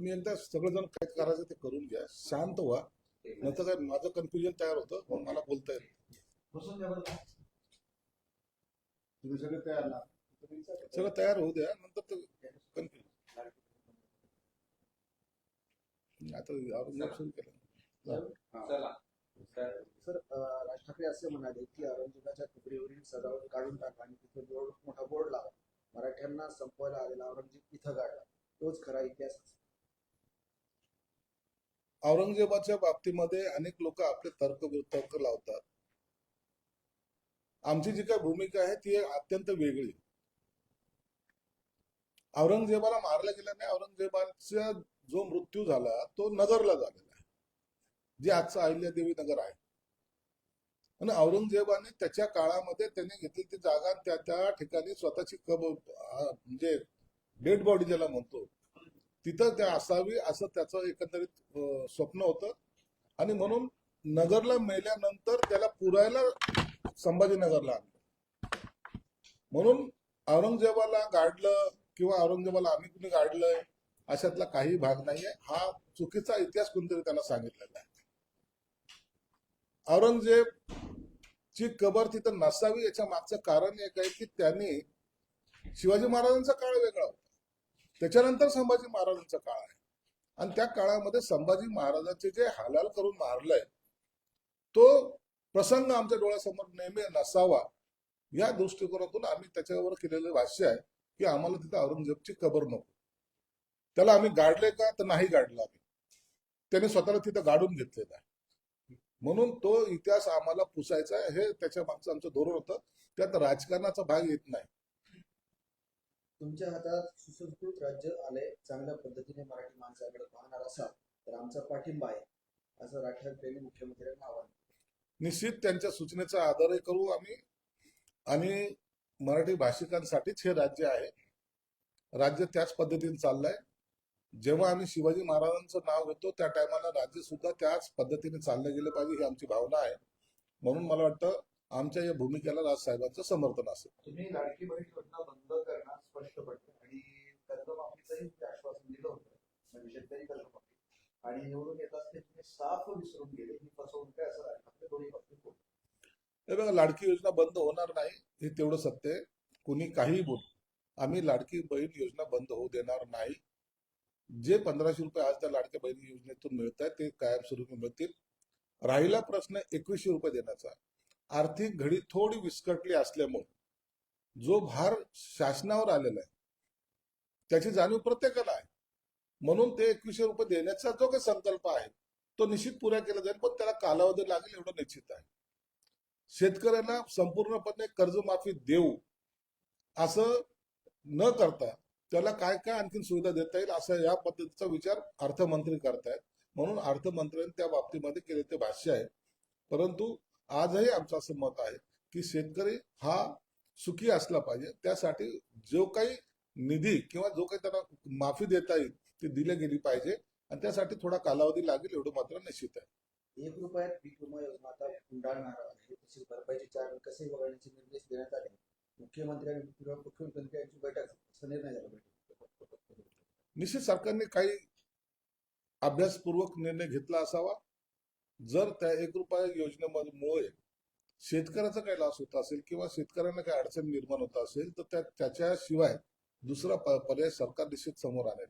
तुम्ही एकदा सगळेजण काय करायचं ते करून घ्या. शांत व्हा. नंतर काय माझं कन्फ्युजन तयार होतं मग मला बोलता तुम्ही सगळे तयार ना? सगळं तयार होऊ द्या नंतर ते कन्फ्युजन आता केलं. चला. सर राज ठाकरे असे म्हणाले की औरंगजेबाच्या तुकडीवरील सजावट काढून टाका आणि तिथे बोर्ड मोठा बोर्ड लावा. मराठ्यांना संपवायला आलेला औरंगजेब इथं गाडला तोच खरा इतिहास. औरंगजेबाच्या बाबतीमध्ये अनेक लोक आपले तर्क वितर्क लावतात. आमची जी काही भूमिका आहे ती अत्यंत वेगळी. औरंगजेबाला मारल्या गेल्याने नाही. औरंगजेबाचा जो मृत्यू झाला तो नगरला झालेला आहे. जे आजचं अहिल्यादेवी नगर आहे. आणि औरंगजेबाने त्याच्या काळामध्ये त्याने घेतली ती जागा त्या त्या ठिकाणी स्वतःची कब म्हणजे डेड बॉडी ज्याला म्हणतो तिथं त्या असावी असं त्याचं एकंदरीत स्वप्न होतं. आणि म्हणून नगरला मेल्यानंतर त्याला पुरायला संभाजीनगरला आणलं. म्हणून औरंगजेबाला गाडलं किंवा औरंगजेबाला आम्ही कुणी गाडलंय अशातला काही भाग नाहीये. हा चुकीचा इतिहास कोणतरी त्याला सांगितलेला आहे. औरंगजेब ची कबर तिथं नसावी याच्या मागचं कारण एक आहे की त्यांनी शिवाजी महाराजांचा काळ वेगळा त्याच्यानंतर संभाजी महाराजांचा काळ आहे. आणि त्या काळामध्ये संभाजी महाराजांचे जे हालाल करून मारलंय तो प्रसंग आमच्या डोळ्यासमोर नेहमी नसावा या दृष्टिकोनातून आम्ही त्याच्यावर केलेलं भाष्य आहे की आम्हाला तिथं औरंगजेबची कबर नको. त्याला आम्ही गाडले का तर नाही गाडला आम्ही. त्याने स्वतःला तिथं गाडून घेतलेलं आहे. म्हणून तो इतिहास आम्हाला पुसायचा आहे. हे त्याच्या मागचं आमचं धोरण होतं. त्यात राजकारणाचा भाग येत नाही. तुमच्या हातात सुसंस्कृत राज्य आले चांगल्या पद्धतीने मराठी माणसाकडे पाहणार असाल तर आमचा पाठिंबा आहे असं राज ठाकरेंनी मुख्यमंत्र्यांना आवाहन केलं. निश्चित त्यांच्या सूचनेचा आदरही करू आम्ही. आणि मराठी भाषिकांसाठीच हे राज्य आहे. राज्य त्याच पद्धतीने चाललंय. जेव्हा आम्ही शिवाजी महाराजांचं नाव घेतो त्या टायमाला राज्य सुद्धा त्याच पद्धतीने चाललं गेलं पाहिजे ही आमची भावना आहे. म्हणून मला वाटतं आमच्या या भूमिकेला राजसाहेबांचं समर्थन असेल. तुम्ही लाडकी बहीण योजना बंद करणार स्पष्टपणे आणि कर्जमाफीचंही ते आश्वासन दिलं होतं म्हणजे शेतकरी कर्जमाफी आणि निवडून ते तुम्ही साफ विसरून गेले ही फसवणूक आहे असं दोन्ही बाबतीत हे बघा लाडकी योजना बंद होणार नाही हे तेवढं सत्य आहे. कुणी काहीही बोल आम्ही लाडकी बहीण योजना बंद होऊ देणार नाही. जे पंधराशे रुपये आज त्या लाडक्या बहीण योजनेतून मिळत आहेत ते कायमस्वरूपी मिळतील. राहिला प्रश्न एकवीसशे रुपये देण्याचा आर्थिक घडी थोडी विस्कटली असल्यामुळे जो भार शासनावर आलेला आहे त्याची जाणीव प्रत्येकाला आहे. म्हणून ते एकवीसशे रुपये देण्याचा जो काही संकल्प आहे तो निश्चित पुरा केला जाईल पण त्याला कालावधी लागेल एवढं निश्चित आहे. शेतकऱ्यांना संपूर्णपणे कर्जमाफी देऊ असं न करता त्याला काय काय आणखी सुविधा देता येईल असा या पद्धतीचा विचार अर्थमंत्री करतायत. म्हणून अर्थमंत्र्यांनी त्या बाबतीमध्ये केले ते भाष्य आहे. परंतु आजही आमचं असं मत आहे की शेतकरी हा सुखी असला पाहिजे. त्यासाठी जो काही निधी किंवा जो काही त्यांना माफी देता येईल ती दिली गेली पाहिजे. आणि त्यासाठी थोडा कालावधी लागेल एवढं मात्र निश्चित आहे. एक रुपयात पीक विमा योजना आता गुंडाळणार आहे. तसेच भरपाईचे चार कसे वगळण्याचे निर्देश देण्यात आले. मुख्यमंत्री आणि मुख्यमंत्री यांची बैठक निर्णय झाला. निश्चित सरकारने काही अभ्यासपूर्वक निर्णय घेतला असावा. जर त्या एक रुपया योजनेमुळे शेतकऱ्याचा काही लॉस होत असेल किंवा शेतकऱ्यांना काही अडचण निर्माण होत असेल तर त्या त्याच्याशिवाय दुसरा पर्याय सरकार निश्चित समोर आणेल.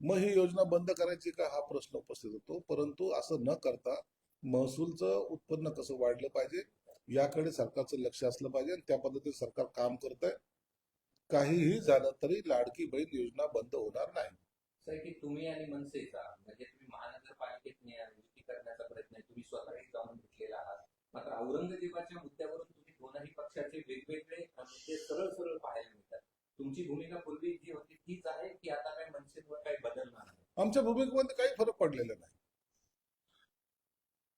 मग ही योजना बंद करायची का? हा प्रश्न उपस्थित होतो. परंतु असं न करता महसूलचं उत्पन्न कसं वाढलं पाहिजे याकडे सरकारचं लक्ष असलं पाहिजे आणि त्या पद्धतीने सरकार काम करत आहे काहीही झालं तरी लाडकी बहीण योजना बंद होणार नाही. सर की तुम्ही आणि मनसेचा म्हणजे तुम्ही महानगरपालिकेत युती करण्याचा प्रयत्न तुम्ही स्वतःही जाऊन घेतलेला आहात. मात्र औरंगजेबाच्या मुद्द्यावरून तुम्ही दोनही पक्षाचे वेगवेगळे मुद्दे सरळ सरळ पाहायला मिळतात. तुमची भूमिका पूर्वी जी होती तीच आहे की आता काही मनसेवर काही बदलणार नाही? आमच्या भूमिकेमध्ये काही फरक पडलेला नाही.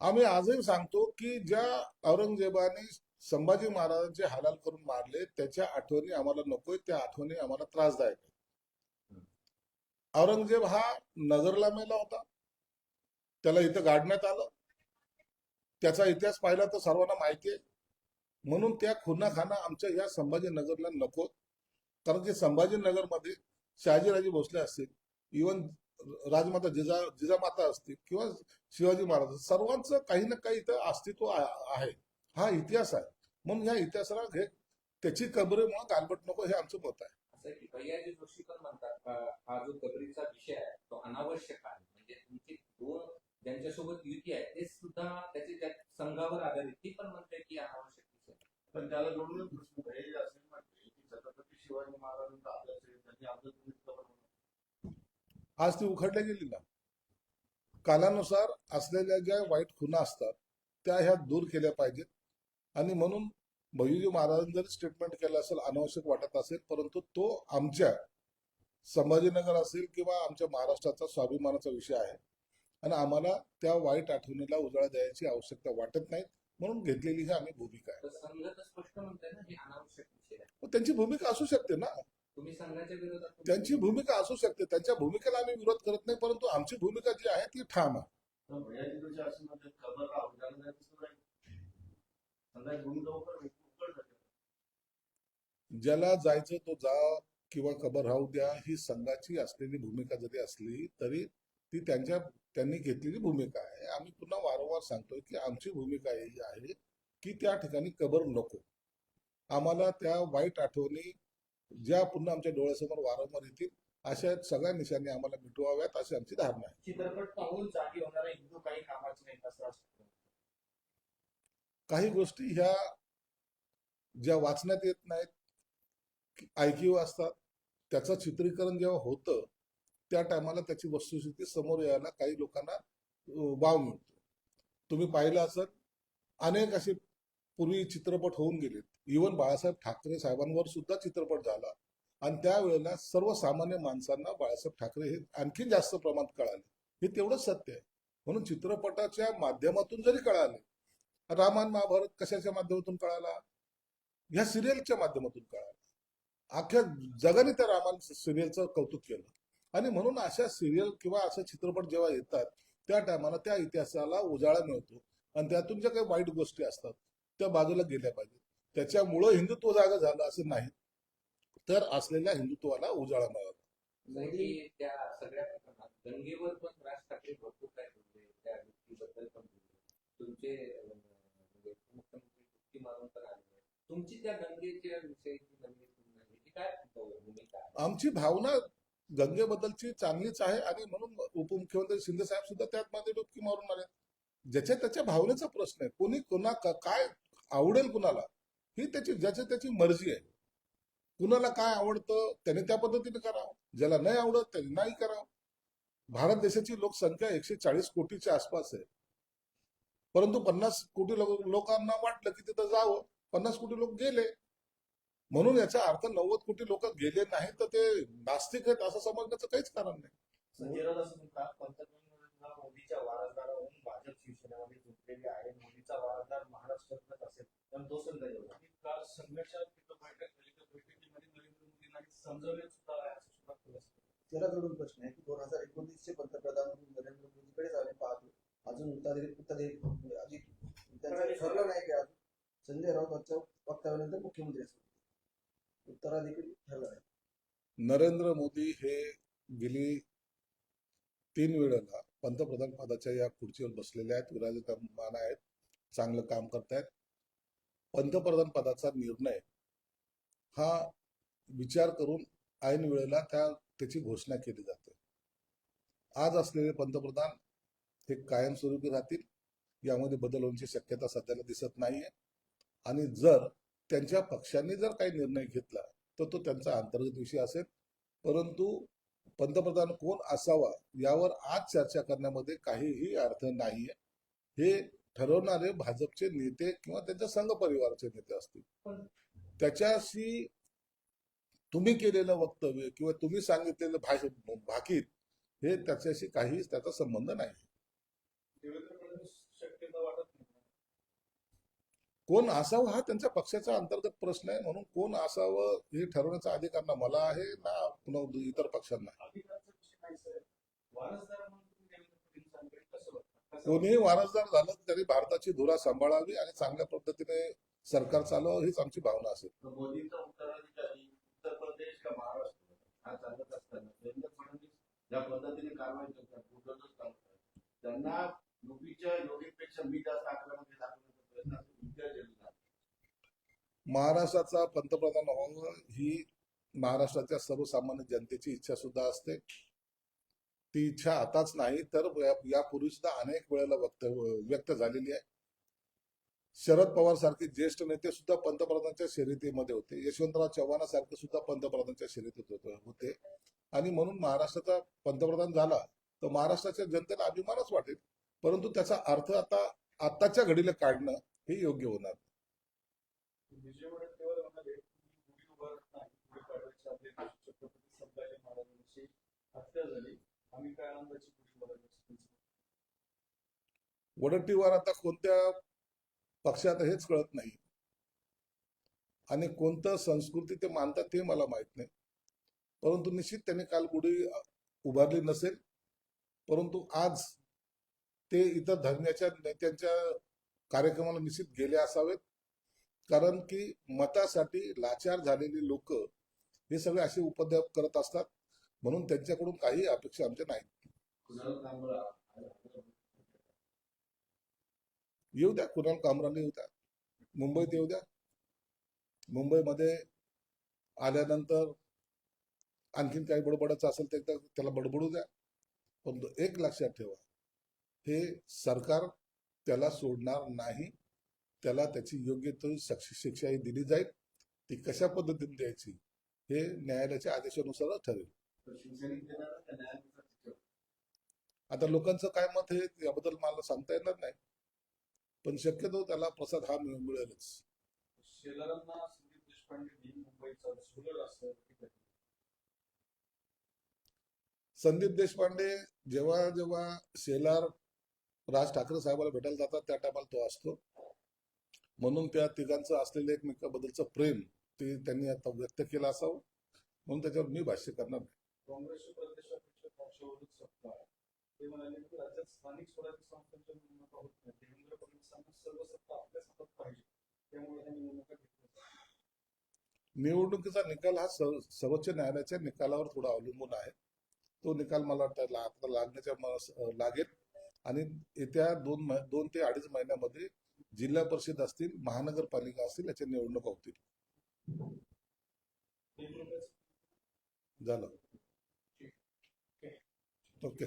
आम्ही आजही सांगतो की ज्या औरंगजेबाने संभाजी महाराजांचे हालाल करून मारले त्याच्या आठवणी आम्हाला नकोय त्या आठवणी आम्हाला त्रासदायक आहेत. औरंगजेब हा नगरला मेला होता. त्याला इथं गाडण्यात आलं. त्याचा इतिहास पाहिला तर सर्वांना माहिती आहे. म्हणून त्या खुना खाना आमच्या या संभाजीनगरला नको. कारण की संभाजीनगरमध्ये शहाजीराजे भोसले असतील इवन राजमाता जिजा जिजामाता असतील किंवा शिवाजी महाराज सर्वांचं काही ना काही इथं अस्तित्व आहे. हा इतिहास आहे. म्हणून या इतिहासाला घे त्याची कबरीमुळे गालबट नको हे आमचं मत आहे. असं की भैयाजी जोशी पण म्हणतात हा जो कबरीचा विषय आहे तो अनावश्यक आहे. म्हणजे तुमची दोन ज्यांच्यासोबत युती आहे ते सुद्धा त्याचे त्या संघावर आधारित. ती पण म्हणते की अनावश्यक विषय आहे. पण त्याला जोडूनच प्रश्न आहे हे असे म्हटले की छत्रपती शिवाजी महाराजांचा आहे त्यांनी आपलं तुम्ही आज ती उखडल्या गेली ना. कालानुसार असलेल्या ज्या वाईट खुणा असतात त्या ह्या दूर केल्या पाहिजेत. आणि म्हणून भैयूजी महाराजांनी जरी स्टेटमेंट केलं असेल अनावश्यक वाटत असेल परंतु तो आमच्या संभाजीनगर असेल किंवा आमच्या महाराष्ट्राचा स्वाभिमानाचा विषय आहे. आणि आम्हाला त्या वाईट आठवणीला उजाळा द्यायची आवश्यकता वाटत नाही म्हणून घेतलेली ही आम्ही भूमिका आहे. त्यांची भूमिका असू शकते ना. त्यांची भूमिका असू शकते त्यांच्या भूमिकेला आम्ही विरोध करत नाही परंतु आमची भूमिका जी आहे ती ठाम आहे. असं खबर राहू त्याला जायचं नाही समजा भूमिका उघड उघड जाते ज्याला जायचं तो जा किंवा खबर राहू द्या ही संघाची असलेली भूमिका जरी असली तरी ती त्यांच्या त्यांनी घेतलेली भूमिका आहे. आम्ही पुन्हा वारंवार सांगतोय की आमची भूमिका ही आहे की त्या ठिकाणी कबर नको. आम्हाला त्या वाईट आठवणी ज्या पुन्हा आमच्या डोळ्यासमोर वारंवार येतील अशा सगळ्या निशाणी आम्हाला मिटवाव्यात अशी आमची धारणा आहे. चित्रपट पाहून जागी होणारे हिंदू काही कामाचे नाहीत असं असतं. काही गोष्टी ह्या ज्या वाचण्यात येत नाहीत ऐकीव असतात. त्याचं चित्रीकरण जेव्हा होतं त्या टायमाला त्याची वस्तुस्थिती समोर यायला काही लोकांना वाव मिळतो. तुम्ही पाहिलं असत अनेक असे पूर्वी चित्रपट होऊन गेलेत. इवन बाळासाहेब ठाकरे साहेबांवर सुद्धा चित्रपट झाला. आणि त्यावेळेला सर्वसामान्य माणसांना बाळासाहेब ठाकरे हे आणखी जास्त प्रमाणात कळाले. हे तेवढंच सत्य आहे. म्हणून चित्रपटाच्या माध्यमातून जरी कळाले रामायण महाभारत कशाच्या माध्यमातून कळाला? ह्या सिरियलच्या माध्यमातून कळाला. अख्ख्या जगाने त्या रामायण सिरियलचं कौतुक केलं. आणि म्हणून अशा सिरियल किंवा असे चित्रपट जेव्हा येतात त्या टायमाला त्या इतिहासाला उजाळा मिळतो. आणि त्यातून ज्या काही वाईट गोष्टी असतात त्या बाजूला गेल्या पाहिजेत. त्याच्यामुळं हिंदुत्व जागा झालं असं नाही. तर असलेल्या हिंदुत्वाला उजाळा मिळाला. म्हणजे त्या सगळ्या पण राज ठाकरे भरपूर काय बोलले त्या व्यक्तीबद्दल पण बोलले. तुमचे म्हणजे मुख्यमंत्री तुमची त्या गंगेच्या विषयी आमची भावना गंगेबद्दलची चांगलीच आहे आणि म्हणून उपमुख्यमंत्री शिंदे साहेब सुद्धा त्यात मध्ये डुबकी मारून आले. ज्याच्या त्याच्या भावनेचा प्रश्न आहे. कोणी कोणा काय आवडेल कुणाला ही त्याची ज्याची त्याची मर्जी आहे. कुणाला काय आवडतं त्याने त्या पद्धतीने करावं. ज्याला नाही आवडत त्याने नाही करावं. भारत देशाची लोकसंख्या एकशे चाळीस कोटीच्या आसपास आहे. परंतु पन्नास कोटी लोक- लोकांना वाटलं की तिथं जावं. पन्नास कोटी लोक गेले. म्हणून याचा अर्थ नव्वद कोटी लोक गेले नाही तर ते नास्तिक आहेत असं समजण्याचं काहीच कारण नाही. संजय राऊत असं म्हणतात पंतप्रधान मोदीच्या भाजप शिवसेनेमध्ये आहे. मोदीचा वारसदार महाराष्ट्रातच असेल पण तो संजय राऊत. काल संघर्षात तिथं बैठक झाली त्या बैठकीमध्ये नरेंद्र मोदींना समजवले सुद्धा आहे असं सुद्धा खुलासा केला. त्याला जोडून प्रश्न आहे की दोन हजार एकोणीसचे पंतप्रधान म्हणून नरेंद्र मोदीकडेच आम्ही पाहतो. अजून अजित त्यांचं ठरलं नाही की अजून. संजय राऊतांच्या वक्तव्यानंतर मुख्यमंत्री असतील. उत्तराधिकारी ठरलं आहे नरेंद्र मोदी हे गेली तीन वेळेला पंतप्रधान पदाच्या या खुर्चीवर बसलेले आहेत विराजमान आहेत चांगलं काम करतायत. पंतप्रधान पदाचा निर्णय हा विचार करून ऐन वेळेला त्या त्याची घोषणा केली जाते. आज असलेले पंतप्रधान हे कायमस्वरूपी राहतील यामध्ये बदल होण्याची शक्यता सध्याला दिसत नाहीये. आणि जर त्यांच्या पक्षाने जर काही निर्णय घेतला तर तो त्यांचा अंतर्गत विषय असेल. परंतु पंतप्रधान कोण असावा यावर आज चर्चा करण्यामध्ये काहीही अर्थ नाहीये. हे ठरवणारे भाजपचे नेते किंवा त्यांच्या संघ परिवाराचे नेते असतील. त्याच्याशी तुम्ही केलेलं वक्तव्य किंवा तुम्ही सांगितलेलं भाषण भाकीत हे त्याच्याशी काही त्याचा संबंध नाही देवेंद्र फडणवीस शक्यता वाटत नाही कोण असावं हा त्यांच्या पक्षाचा अंतर्गत प्रश्न आहे म्हणून कोण असावं हे ठरवण्याचा अधिकार ना मला आहे ना पुन्हा इतर पक्षांना कोणीही वारसदार झालं तरी भारताची धुरा सांभाळावी आणि चांगल्या पद्धतीने सरकार चालवावं हीच आमची भावना असेल. त्यांना महाराष्ट्राचा पंतप्रधान व्हावं ही महाराष्ट्राच्या सर्वसामान्य जनतेची इच्छा सुद्धा असते. ती इच्छा आताच नाही तर यापूर्वी सुद्धा अनेक वेळेला व्यक्त व्यक्त झालेली आहे. शरद पवार सारखे ज्येष्ठ नेते सुद्धा पंतप्रधानांच्या शर्यतीमध्ये होते. यशवंतराव चव्हाणासारखे सुद्धा पंतप्रधानांच्या शर्यतीत होते आणि म्हणून महाराष्ट्राचा पंतप्रधान झाला तर महाराष्ट्राच्या जनतेला अभिमानच वाटेल. परंतु त्याचा अर्थ आता आताच्या घडीला काढणं हे योग्य होणार म्हणाले गुढी उभारत नाही. गुढी पाडव्याच्या छत्रपती संभाजी महाराजांची हत्या झाली. आम्ही काय आनंदाची गुढी वडट्टीवार आता कोणत्या पक्षात हेच कळत नाही. आणि कोणतं संस्कृती ते मानतात ते मला माहीत नाही. परंतु निश्चित त्यांनी काल गुढी उभारली नसेल. परंतु आज ते इतर धर्माच्या नेत्यांच्या कार्यक्रमाला निश्चित गेले असावेत. कारण की मतासाठी लाचार झालेली लोक हे सगळे असे उपद्रव करत असतात म्हणून त्यांच्याकडून काही अपेक्षा आमच्या नाहीत. येऊ द्या कुणाल कामराने येऊ द्या. मुंबईत येऊ द्या. मुंबईमध्ये आल्यानंतर आणखीन काही बडबडाचं असेल तर एकदा त्याला बडबडू द्या. पण एक लक्षात ठेवा हे सरकार त्याला सोडणार नाही. त्याला त्याची योग्य तो शक्ष- शिक्षाही दिली जाईल ती कशा पद्धतीने द्यायची हे न्यायालयाच्या आदेशानुसार ठरेल? आता लोकांचं काय मत आहे याबद्दल मला सांगता येणार नाही पण शक्यतो त्याला प्रसाद हा मिळ- मिळेलच. संदीप देशपांडे जेव्हा जेव्हा शेलार राज ठाकरे साहेबाला भेटायला जातात त्या टायमाला तो असतो म्हणून त्या तिघांचं असलेलं एकमेकाबद्दलचं प्रेम ते त्यांनी आता व्यक्त केलं असावं. म्हणून त्याच्यावर मी भाष्य करणार नाही. काँग्रेसचे प्रदेशाध्यक्ष पक्षावरच सत्ता आहे. ते म्हणाले की राज्यात स्थानिक स्वराज्य संस्थांच्या निवडणुका होत नाही देवेंद्र फडणवीसांना सर्व सत्ता आपल्याच हातात पाहिजे. त्यामुळे ह्या निवडणुका घेतल्या जातात. निवडणुकीचा निकाल हा सर्व- सर्वोच्च न्यायालयाच्या निकालावर थोडा अवलंबून आहे. तो निकाल मला वाटतं आता लागण्याच्या लागेल. आणि येत्या दोन दोन ते अडीच महिन्यामध्ये जिल्हा परिषद असतील महानगरपालिका असतील याच्या निवडणुका होतील. झालं. ओके.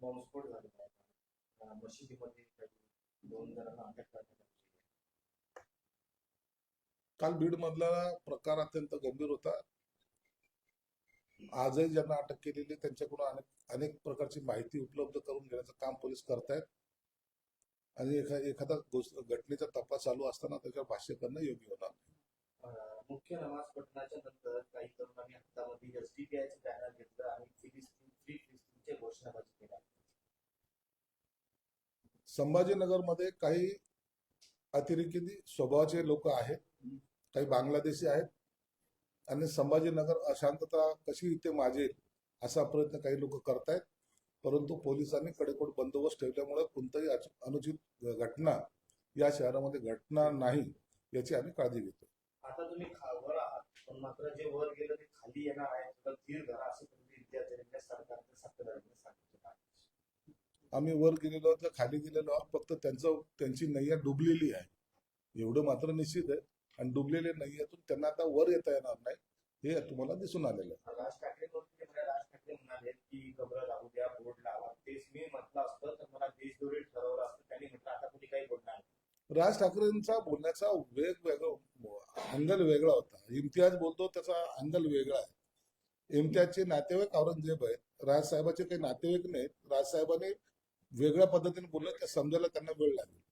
बॉम्बस्फोट झालेला आहे मशिदीमध्ये दोन जणांना अटक करण्यात काल बीड मधला प्रकार अत्यंत गंभीर होता. आजही ज्यांना अटक केलेली आहे, त्यांच्याकडून अनेक अनेक प्रकारची माहिती उपलब्ध करून घेण्याचं काम पोलीस करतायत. आणि एखा एखादा घटनेचा तपास चालू असताना त्याच्यावर भाष्य करणं योग्य होणार मुख्य नमाज पठणाच्या नंतर काही तरुणांनी हातामध्ये एसडीपीआयचे बॅनर घेतलं आणि घोषणाबाजी केल्या संभाजीनगरमध्ये काही अतिरेकी स्वभावाचे लोक आहेत काही बांगलादेशी आहेत आणि संभाजीनगर अशांतता कशी इथे माजेल असा प्रयत्न काही लोक करतायत. परंतु पोलिसांनी कडेकोट बंदोबस्त ठेवल्यामुळे कोणताही अनुचित घटना या शहरामध्ये घडणार नाही याची आम्ही काळजी घेतो आता तुम्ही वर आहात पण मात्र जे वर गेलं ते खाली येणार आहे. तर धीर धरा असं तुम्ही विद्यार्थ्यांच्या सरकारच्या सत्ताधाऱ्यांनी सांगितलं आहे. आम्ही वर गेलेलो आहोत खाली गेलेलो आहोत फक्त त्यांचं त्यांची नैया डुबलेली आहे. एवढं मात्र निश्चित आहे. आणि डुबलेल्या नैयातून त्यांना आता वर येता येणार नाही हे तुम्हाला दिसून आलेलं आहे. राज ठाकरे म्हणजे राज ठाकरे म्हणाले की घबरा लागू द्या बोर्ड लावा. तेच मी म्हटलं असतं तर मला देशदोरी ठरवलं असतं त्यांनी म्हटलं आता कुठे काही बोलणार नाही. राज ठाकरेंचा बोलण्याचा वेग वेगळा अँगल वेगळा होता. इम्तियाज बोलतो त्याचा अँगल वेगळा आहे. इम्तियाजचे नातेवाईक औरंगजेब आहेत राजसाहेबाचे काही नातेवाईक नाहीत. राजसाहेबांनी वेगळ्या पद्धतीने बोललं ते समजायला त्यांना वेळ लागेल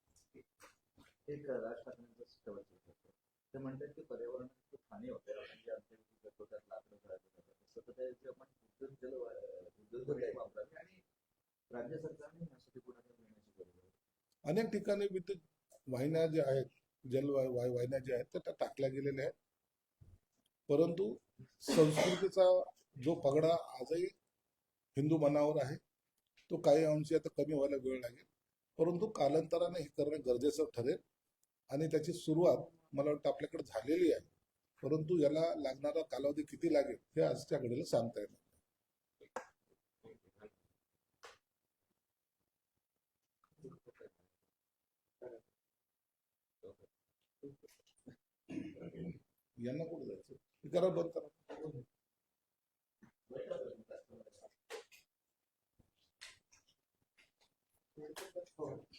एक राज ठाकरेंचं शेवटचं होतं. ते म्हणतात की पर्यावरणाची हानी होते. म्हणजे आमच्या लाकडं तसं तर आपण विद्युत जल विद्युत आणि राज्य सरकारने यासाठी पुढाकार घेण्याची गरज आहे. अनेक ठिकाणी विद्युत वाहिन्या ज्या आहेत जल वाहिन्या ज्या आहेत त्या त्या टाकल्या गेलेल्या आहेत. परंतु संस्कृतीचा जो पगडा आजही हिंदू मनावर आहे तो काही अंशी आता कमी व्हायला वेळ लागेल. परंतु कालांतराने हे करणं गरजेचं ठरेल आणि त्याची सुरुवात मला वाटतं आपल्याकडे झालेली आहे. परंतु याला लागणारा कालावधी किती लागेल हे आजच्या घडीला सांगता येणार यांना कुठे जायचं? करा बंद करा. बैठक